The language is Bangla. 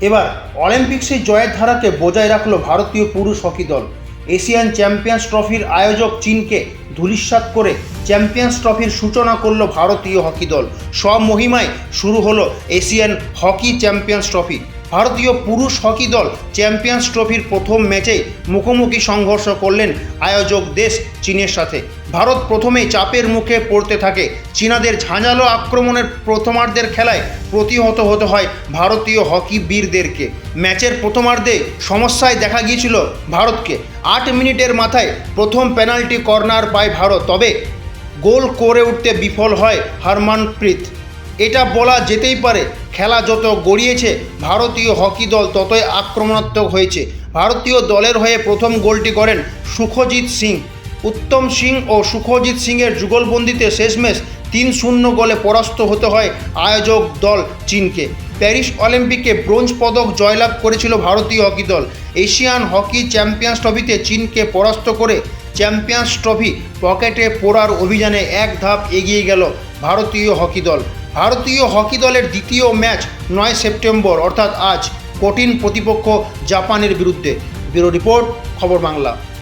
এবার অলিম্পিক্সে জয়ের ধারাকে বজায় রাখল ভারতীয় পুরুষ হকি দল। এশিয়ান চ্যাম্পিয়ন্স ট্রফির আয়োজক চীনকে ধূলিসাৎ করে চ্যাম্পিয়ন্স ট্রফির সূচনা করল ভারতীয় হকি দল। সব মহিমায় শুরু হলো এশিয়ান হকি চ্যাম্পিয়ন্স ট্রফি। ভারতীয় পুরুষ হকি দল চ্যাম্পিয়ন্স ট্রফির প্রথম ম্যাচেই মুখোমুখি সংঘর্ষ করলেন আয়োজক দেশ চীনের সাথে। ভারত প্রথমেই চাপের মুখে পড়তে থাকে। চীনাদের ঝাঁঝালো আক্রমণের প্রথমার্ধের খেলায় প্রতিহত হতে হয় ভারতীয় হকি বীরদেরকে। ম্যাচের প্রথমার্ধে সমস্যায় দেখা গিয়েছিল ভারতকে। আট মিনিটের মাথায় প্রথম পেনাল্টি কর্নার পায় ভারত, তবে গোল করে উঠতে বিফল হয় হারমানপ্রীত। এটা বলা যেতেই পারে, খেলা যত গড়িয়েছে, ভারতীয় হকি দল ততই আক্রমণাত্মক হয়েছে। ভারতীয় দলের হয়ে প্রথম গোলটি করেন সুখজিৎ সিং। উত্তম সিং ও সুখজিৎ সিংয়ের যুগলবন্দিতে শেষমেশ তিন শূন্য গোলে পরাস্ত হতে হয় আয়োজক দল চীনকে। প্যারিস অলিম্পিকে ব্রোঞ্জ পদক জয়লাভ করেছিল ভারতীয় হকি দল। এশিয়ান হকি চ্যাম্পিয়ন্স ট্রফিতে চীনকে পরাস্ত করে চ্যাম্পিয়ন্স ট্রফি পকেটে পোড়ার অভিযানে এক ধাপ এগিয়ে গেল ভারতীয় হকি দল। ভারতীয় হকি দলের দ্বিতীয় ম্যাচ নয় সেপ্টেম্বর, অর্থাৎ আজ, কঠিন প্রতিপক্ষ জাপানের বিরুদ্ধে। ব্যুরো রিপোর্ট, খবর বাংলা।